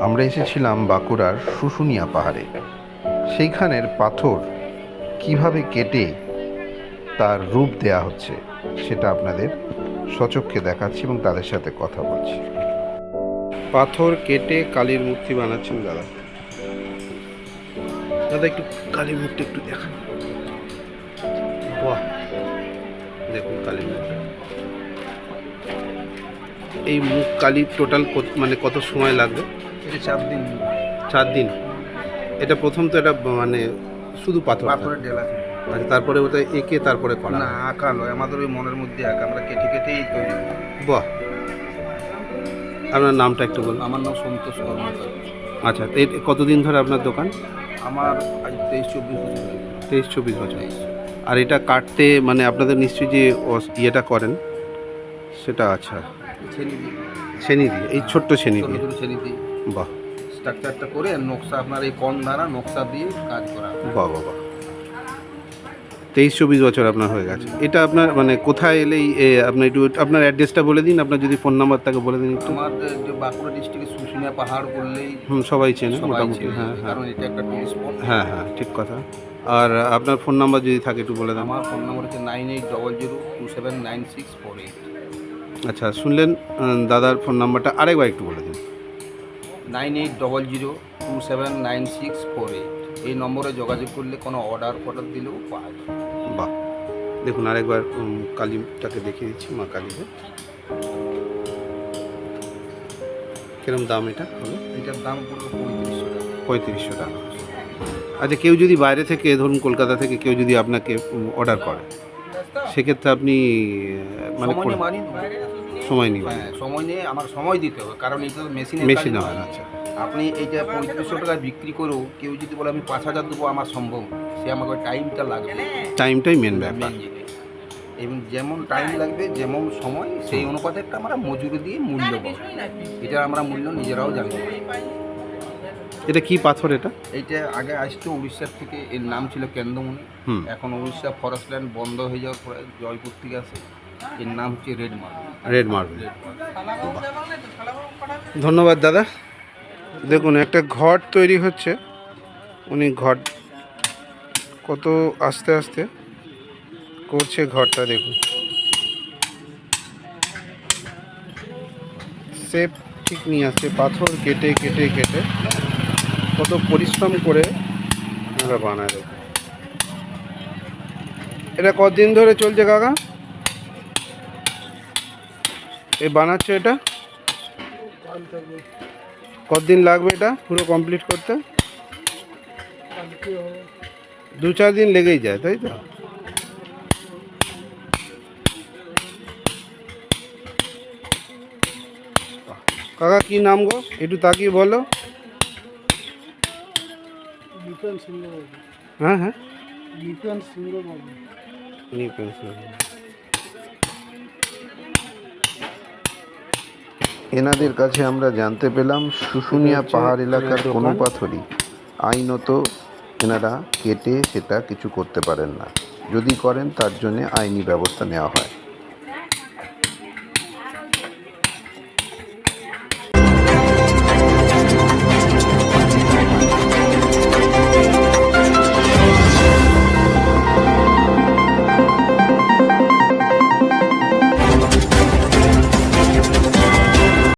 আমরা এসেছিলাম বাঁকুড়ার শুশুনিয়া পাহাড়ে। সেইখানের পাথর কীভাবে কেটে তার রূপ দেয়া হচ্ছে, সেটা আপনাদের সচক্ষে দেখাচ্ছি এবং তাদের সাথে কথা বলছি। পাথর কেটে কালীর মূর্তি বানাচ্ছেন দাদা। দাদা, একটু কালীর মূর্তি একটু দেখান। বাহ, দেখুন কালীর মূর্তি। এই মুখ কালি টোটাল মানে কত সময় লাগবে? এটা চার দিন। চার দিন। এটা প্রথম তো এটা মানে শুধু পাথর পাথরের ডেলা আচ্ছা তারপরে ওটা এঁকে তারপরে করা না আঁকা নয় আমাদের ওই মনের মধ্যে আঁকা আমরা কেটে কেটেই তৈরি। বাহ। আপনার নামটা একটু বলুন। আমার নাম সন্তোষ কর্মকার। আচ্ছা এর কতদিন ধরে আপনার দোকান? আমার আজ তেইশ চব্বিশ বছর। তেইশ চব্বিশ বছর। আর এটা কাটতে মানে আপনাদের নিশ্চয়ই যে ইয়েটা করেন সেটা আচ্ছা। ছেনি দিই এই ছোট্ট শ্রেণি ছোটো ছোটো ছেনি দিই বাহ। স্ট্রাকচারটা করে নকশা আপনার এই কন দ্বারা নকশা দিয়ে কাজ করা। বাহ বাহ বাহ। তেইশ চব্বিশ বছর আপনার হয়ে গেছে। এটা আপনার মানে কোথায় এলেই আপনার একটু আপনার অ্যাড্রেসটা বলে দিন আপনার যদি ফোন নাম্বার থাকে বলে দিন একটু। আমার যে- বাঁকুড়া ডিস্ট্রিক্টের শুশুনিয়া পাহাড় বললেই হুম সবাই চেনে মোটামুটি হ্যাঁ হ্যাঁ। কারণ এটা একটা টুরিস্ট স্পট হ্যাঁ হ্যাঁ ঠিক কথা। আর আপনার ফোন নাম্বার যদি থাকে একটু বলে দেন। আমার ফোন নম্বর হচ্ছে nine eight double zero two seven nine six four eight আচ্ছা শুনলেন দাদার ফোন নাম্বারটা আরেকবার একটু বলে দিন। Nine eight double zero two seven nine six four eight. এই নম্বরে যোগাযোগ করলে কোনো অর্ডার ফর্ডার দিলেও পাওয়া যায়। বাহ। দেখুন আরেকবার কালীটাকে দেখিয়ে দিচ্ছি মা কালীকে। কিরম দাম এটা? হবে এটার দাম পড়বে পঁয়ত্রিশশো টাকা। পঁয়ত্রিশশো টাকা। আচ্ছা কেউ যদি বাইরে থেকে ধরুন কলকাতা থেকে কেউ যদি আপনাকে অর্ডার করে সেক্ষেত্রে আপনি মানে সময় মানি নিবেন। হ্যাঁ সময় নিয়ে আমার সময় দিতে হবে কারণ এটা মেশিনে মেশিনে হয় আচ্ছা। আপনি এইটা পঁয়ত্রিশশো টাকায় বিক্রি করেও কেউ যদি বলে আমি পাঁচ হাজার দেবো আমার সম্ভব সে আমাকে টাইমটা লাগবে। টাইমটাই মেন ব্যাপার। এবং যেমন টাইম লাগবে যেমন সময় সেই অনুপাতে একটা আমরা মজুরি দিয়ে মূল্য পাবো। এটা আমরা মূল্য নিজেরাও পারি এটা কি পাথর এটা? এইটা আগে আসতো উড়িষ্যার থেকে এর নাম ছিল কেন্দ্রমণি। এখন উড়িষ্যা ফরেস্ট ল্যান্ড বন্ধ হয়ে যাওয়ার পরে জয়পুর থেকে আসে। এর নাম হচ্ছে রেড মার্বেল রেড মার্বেল ধন্যবাদ দাদা। দেখুন একটা ঘট তৈরি হচ্ছে। উনি ঘট কত আস্তে আস্তে করছে ঘরটা দেখুন। শেপ ঠিক নিয়ে আসছে পাথর কেটে কেটে কেটে। কত পরিশ্রম করে ওরা বানায় দেখুন এটা কতদিন ধরে চলছে কাকা? এ বানাচ্ছে এটা? কতদিন লাগবে এটা পুরো কমপ্লিট করতে? দু চার দিন লেগেই যায়, তাই তো? কাকা, কি নাম গো? একটু তাকিয়ে বলো। হ্যাঁ হ্যাঁ। নিপেন সিংহ। এনাদের কাছে আমরা জানতে পেলাম শুশুনিয়া পাহাড় এলাকার কোনো পাথরই। আইনত এনারা কেটে সেটা কিছু করতে পারেন না। যদি করেন তার জন্য আইনি ব্যবস্থা নেওয়া হয়।